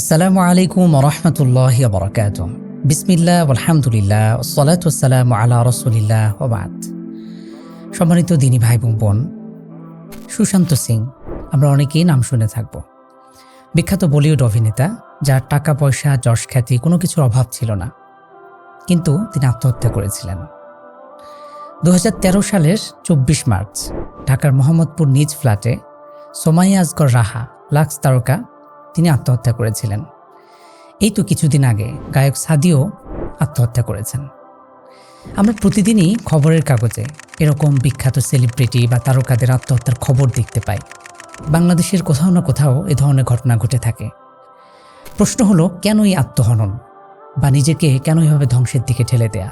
আসসালামু আলাইকুম রহমতুল্লাহ বরকাত বিসমিল্লাহ আলহামদুলিল্লাহ সালাতাম আলা রসুলিল্লাহ ওবাদ সম্মানিত দিনী ভাই বোন, সুশান্ত সিং, আমরা অনেকেই নাম শুনে থাকব। বিখ্যাত বলিউড অভিনেতা, যার টাকা পয়সা যশ খ্যাতি কোনো কিছুর অভাব ছিল না, কিন্তু তিনি আত্মহত্যা করেছিলেন। দু হাজার তেরো সালের চব্বিশ মার্চ, ঢাকার মোহাম্মদপুর নিজ ফ্ল্যাটে সোমাইয়া আজগর রাহা, লাক্স তারকা তিনি আত্মহত্যা করেছিলেন। এই তো কিছুদিন আগে গায়ক সাদিও আত্মহত্যা করেছেন। আমরা প্রতিদিনই খবরের কাগজে এরকম বিখ্যাত সেলিব্রিটি বা তারকাদের আত্মহত্যার খবর দেখতে পাই। বাংলাদেশের কোথাও না কোথাও এ ধরনের ঘটনা ঘটে থাকে। প্রশ্ন হলো কেনই আত্মহনন? বা নিজেকে কেন এভাবে ধ্বংসের দিকে ঠেলে দেয়া?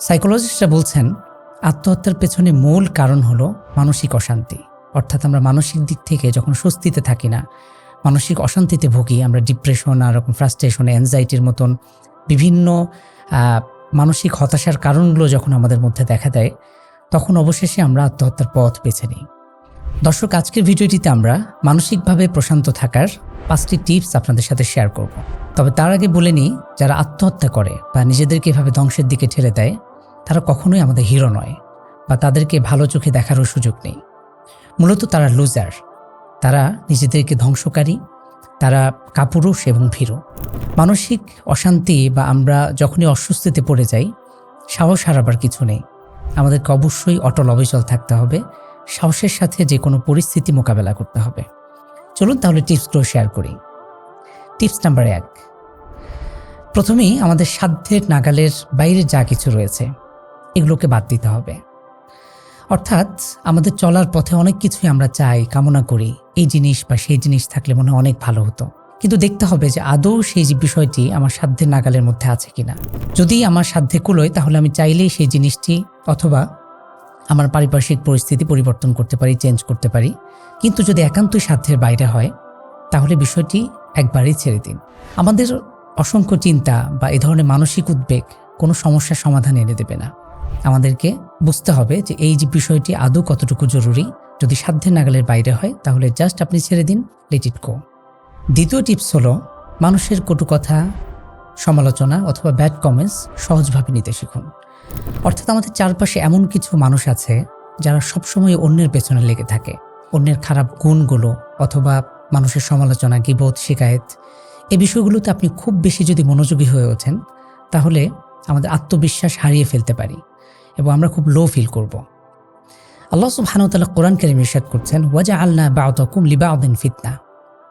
সাইকোলজিস্টরা বলছেন, আত্মহত্যার পেছনে মূল কারণ হলো মানসিক অশান্তি। অর্থাৎ আমরা মানসিক দিক থেকে যখন স্বস্তিতে থাকি না মানসিক অশান্তিতে ভুগি, আমরা ডিপ্রেশন আর রকম ফ্রাস্ট্রেশন অ্যাংজাইটির মতন বিভিন্ন মানসিক হতাশার কারণগুলো যখন আমাদের মধ্যে দেখা দেয়, তখন অবশেষে আমরা আত্মহত্যার পথ বেছে নিই। দর্শক, আজকের ভিডিওটিতে আমরা মানসিকভাবে প্রশান্ত থাকার পাঁচটি টিপস আপনাদের সাথে শেয়ার করব। তবে তার আগে বলে নিই, যারা আত্মহত্যা করে বা নিজেদেরকে এভাবে ধ্বংসের দিকে ঠেলে দেয়, তারা কখনোই আমাদের হিরো নয় বা তাদেরকে ভালো চোখে দেখারও সুযোগ নেই। মূলত তারা লুজার তারা নিজেদেরকে ধ্বংসকারী, তারা কাপুরুষ এবং ভীরু। মানসিক অশান্তি বা আমরা যখনই অস্বস্তিতে পড়ে যাই, সাহস হারাবার কিছু নেই। আমাদেরকে অবশ্যই অটল অবিচল থাকতে হবে, সাহসের সাথে যে কোনো পরিস্থিতি মোকাবেলা করতে হবে। চলুন তাহলে টিপসগুলো শেয়ার করি। টিপস নাম্বার এক। প্রথমেই আমাদের সাধ্যের নাগালের বাইরে যা কিছু রয়েছে, এগুলোকে বাদ দিতে হবে। অর্থাৎ আমাদের চলার পথে অনেক কিছুই আমরা চাই, কামনা করি। এই জিনিস বা সেই জিনিস থাকলে মনে অনেক ভালো হতো। কিন্তু দেখতে হবে যে আদৌ সেই বিষয়টি আমার সাধ্যের নাগালের মধ্যে আছে কিনা। যদি আমার সাধ্যে কুলোয় তাহলে আমি চাইলেই সেই জিনিসটি অথবা আমার পারিপার্শ্বিক পরিস্থিতি পরিবর্তন করতে পারি চেঞ্জ করতে পারি। কিন্তু যদি একান্তই সাধ্যের বাইরে হয়, তাহলে বিষয়টি একবারেই ছেড়ে দিন। আমাদের অসংখ্য চিন্তা বা এ ধরনের মানসিক উদ্বেগ কোনো সমস্যার সমাধান এনে দেবে না। আমাদেরকে বুঝতে হবে যে এই যে বিষয়টি আদৌ কতটুকু জরুরি। যদি সাধ্যের নাগালের বাইরে হয়, তাহলে জাস্ট আপনি ছেড়ে দিন, লেট ইট দ্বিতীয় টিপস হলো, মানুষের কটু কথা, সমালোচনা অথবা ব্যাড কমেন্টস সহজভাবে নিতে শিখুন। অর্থাৎ আমাদের চারপাশে এমন কিছু মানুষ আছে, যারা সবসময় অন্যের পেছনে লেগে থাকে। অন্যের খারাপ গুণগুলো অথবা মানুষের সমালোচনা গিবোধ শিকায়েত এই বিষয়গুলোতে আপনি খুব বেশি যদি মনোযোগী হয়ে ওঠেন, তাহলে আমাদের আত্মবিশ্বাস হারিয়ে ফেলতে পারি। এবং আমরা খুব লো ফিল করব। আল্লাহ সুবহানাহু কোরআন কারিম ইরশাদ করছেন ওয়াজা আল্লাহ বাউতাকুম লিবাউদ্দিন ফিতনা।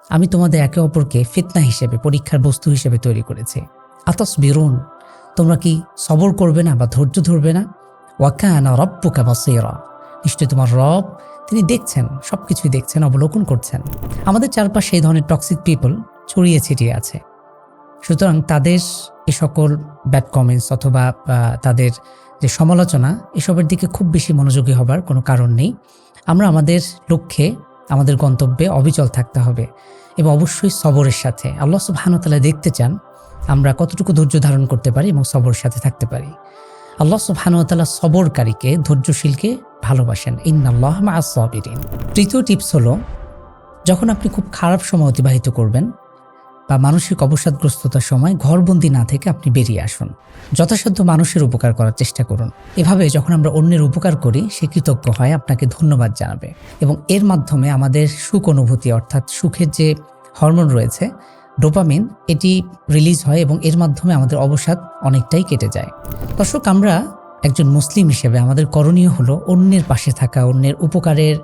আমি তোমাদের একে অপরকে ফিতনা হিসেবে, পরীক্ষার বস্তু হিসেবে তৈরি করেছি। আতস বিরুন তোমরা কি সবর করবে না বা ধৈর্য ধরবে না? ওয়াকানা রব্বুকা বাসীরা। নিশ্চয়ই তোমার রব, তিনি দেখছেন সব কিছুই দেখছেন, অবলোকন করছেন। আমাদের চারপাশে এই ধরনের টক্সিক পিপল ছড়িয়ে ছিটিয়ে আছে। সুতরাং তাদের এ সকল ব্যাড কমেন্টস অথবা তাদের যে সমালোচনা এসবের দিকে খুব বেশি মনোযোগী হবার কোনো কারণ নেই। আমরা আমাদের লক্ষ্যে, আমাদের গন্তব্যে অবিচল থাকতে হবে এবং অবশ্যই সবরের সাথে, আল্লাহ সুবহানতালা দেখতে চান আমরা কতটুকু ধৈর্য ধারণ করতে পারি এবং সবরের সাথে থাকতে পারি। আল্লাহ সুবহানুতালা সবরকারীকে, ধৈর্যশীলকে ভালোবাসেন। ইন্নাল্লাহ মা সাবিরিন। তৃতীয় টিপস হলো, যখন আপনি খুব খারাপ সময় অতিবাহিত করবেন বা মানসিক অবসাদগ্রস্ততার সময় ঘরবন্দি না থেকে আপনি বেরিয়ে আসুন। যথাসাধ্য মানুষের উপকার করার চেষ্টা করুন। এভাবে যখন আমরা অন্যের উপকার করি, সে কৃতজ্ঞ হয়, আপনাকে ধন্যবাদ জানাবে। এবং এর মাধ্যমে আমাদের সুখ অনুভূতি, অর্থাৎ সুখের যে হরমোন রয়েছে, ডোপামিন, এটি রিলিজ হয় এবং এর মাধ্যমে আমাদের অবসাদ অনেকটাই কেটে যায়। দর্শক, আমরা একজন মুসলিম হিসেবে আমাদের করণীয় হলো অন্যের পাশে থাকা, অন্যের উপকারের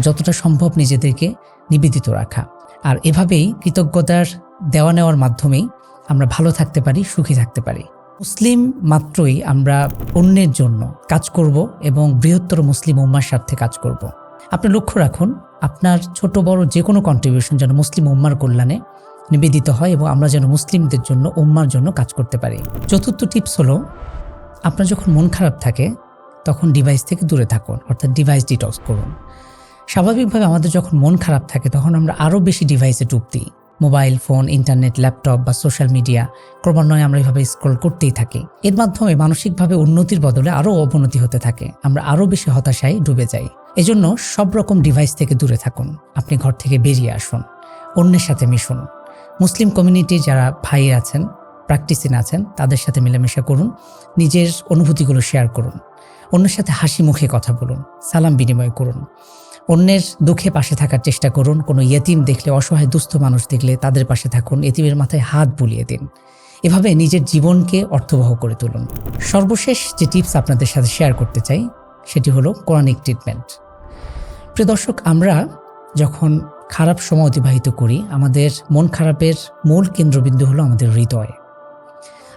যতটা সম্ভব নিজেদেরকে নিবেদিত রাখা। আর এভাবেই কৃতজ্ঞতার দেওয়া নেওয়ার মাধ্যমেই আমরা ভালো থাকতে পারি, সুখী থাকতে পারি। মুসলিম মাত্রই আমরা অন্যের জন্য কাজ করব এবং বৃহত্তর মুসলিম উম্মার স্বার্থে কাজ করব। আপনি লক্ষ্য রাখুন, আপনার ছোট বড় যে কোনো কন্ট্রিবিউশন যেন মুসলিম উম্মার কল্যাণে নিবেদিত হয় এবং আমরা যেন মুসলিমদের জন্য, উম্মার জন্য কাজ করতে পারি। চতুর্থ টিপস হলো, আপনার যখন মন খারাপ থাকে, তখন ডিভাইস থেকে দূরে থাকুন, অর্থাৎ ডিভাইস ডিটক্স করুন। স্বাভাবিকভাবে আমাদের যখন মন খারাপ থাকে, তখন আমরা আরও বেশি ডিভাইসে ডুব দিই। মোবাইল, ফোন ইন্টারনেট ল্যাপটপ বা সোশ্যাল মিডিয়া ক্রমান্বয়ে আমরা এভাবে স্ক্রল করতেই থাকি। এর মাধ্যমে মানসিকভাবে উন্নতির বদলে আরও অবনতি হতে থাকে। আমরা আরও বেশি হতাশায় ডুবে যাই। এজন্য সব রকম ডিভাইস থেকে দূরে থাকুন। আপনি ঘর থেকে বেরিয়ে আসুন। অন্যের সাথে মিশুন। মুসলিম কমিউনিটি যারা ভাই আছেন প্র্যাকটিসিন আছেন, তাদের সাথে মেলামেশা করুন। নিজের অনুভূতিগুলো শেয়ার করুন। অন্যের সাথে হাসি মুখে কথা বলুন। সালাম বিনিময় করুন। অন্যের দুঃখে পাশে থাকার চেষ্টা করুন। কোনো ইয়েতিম দেখলে, অসহায় দুস্থ মানুষ দেখলে তাদের পাশে থাকুন। এতিমের মাথায় হাত বুলিয়ে দিন। এভাবে নিজের জীবনকে অর্থবহ করে তুলুন। সর্বশেষ যে টিপস আপনাদের সাথে শেয়ার করতে চাই, সেটি হলো কোরআনিক ট্রিটমেন্ট। প্রিয় দর্শক, আমরা যখন খারাপ সময় অতিবাহিত করি, আমাদের মন খারাপের মূল কেন্দ্রবিন্দু হলো আমাদের হৃদয়।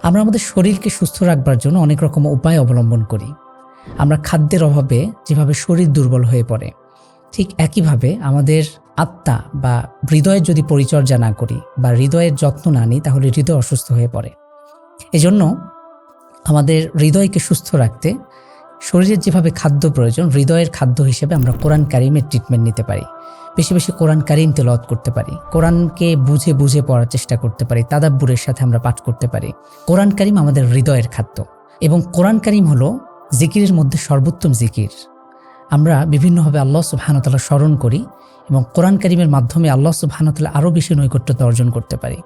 আমরা আমাদের শরীরকে সুস্থ রাখবার জন্য অনেক রকম উপায় অবলম্বন করি। আমরা খাদ্যের অভাবে যেভাবে শরীর দুর্বল হয়ে পড়ে ঠিক একইভাবে আমাদের আত্মা বা হৃদয়ের যদি পরিচর্যা না করি বা হৃদয়ের যত্ন না নিই, তাহলে হৃদয় অসুস্থ হয়ে পড়ে। এজন্য আমাদের হৃদয়কে সুস্থ রাখতে শরীরের যেভাবে খাদ্য প্রয়োজন, হৃদয়ের খাদ্য হিসেবে আমরা কোরআন কারিমের ট্রিটমেন্ট নিতে পারি। বেশি বেশি কোরআন কারিম তেলাওয়াত করতে পারি। কোরআনকে বুঝে বুঝে পড়ার চেষ্টা করতে পারি, তাদাব্বুরের সাথে আমরা পাঠ করতে পারি। কোরআন কারিম আমাদের হৃদয়ের খাদ্য এবং কোরআন কারিম হলো জিকিরের মধ্যে সর্বোত্তম জিকির। আমরা বিভিন্নভাবে আল্লাহ সুবাহানতাল্লাহ স্মরণ করি এবং কোরআন কারিমের মাধ্যমে আল্লাহ সুবাহানতাল্লাহ আরও বেশি নৈকট্যতা অর্জন করতে পারি।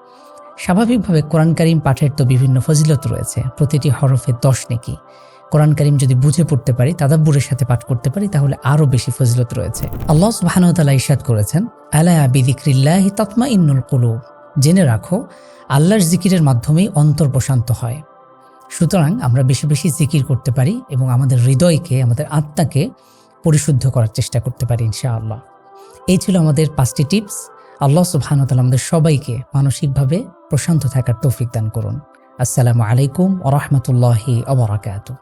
স্বাভাবিকভাবে কোরআন কারিম পাঠের তো বিভিন্ন ফজিলত রয়েছে, প্রতিটি হরফে দশ নেকি। কোরআন কারিম যদি বুঝে পড়তে পারি, তাদাব্বুরের সাথে পাঠ করতে পারি, তাহলে আরও বেশি ফজিলত রয়েছে। আল্লাহ সুবাহানতাল্লাহ ইশাদ করেছেন, আলা বিদিক্রিল্লাহ তৎমা ইন্নুল কুলুব। জেনে রাখো, আল্লাহর জিকিরের মাধ্যমেই অন্তর প্রশান্ত হয়। সুতরাং আমরা বেশি বেশি জিকির করতে পারি এবং আমাদের হৃদয়কে, আমাদের আত্মাকে পরিশুদ্ধ করার চেষ্টা করতে পারি, ইনশাআল্লাহ। এই ছিল আমাদের পাঁচটি টিপস। আল্লাহ সুবাহানতাল আমাদের সবাইকে মানসিকভাবে প্রশান্ত থাকার তৌফিক দান করুন। আসসালামু আলাইকুম ওরহমতুল্লাহি অবরাকাতু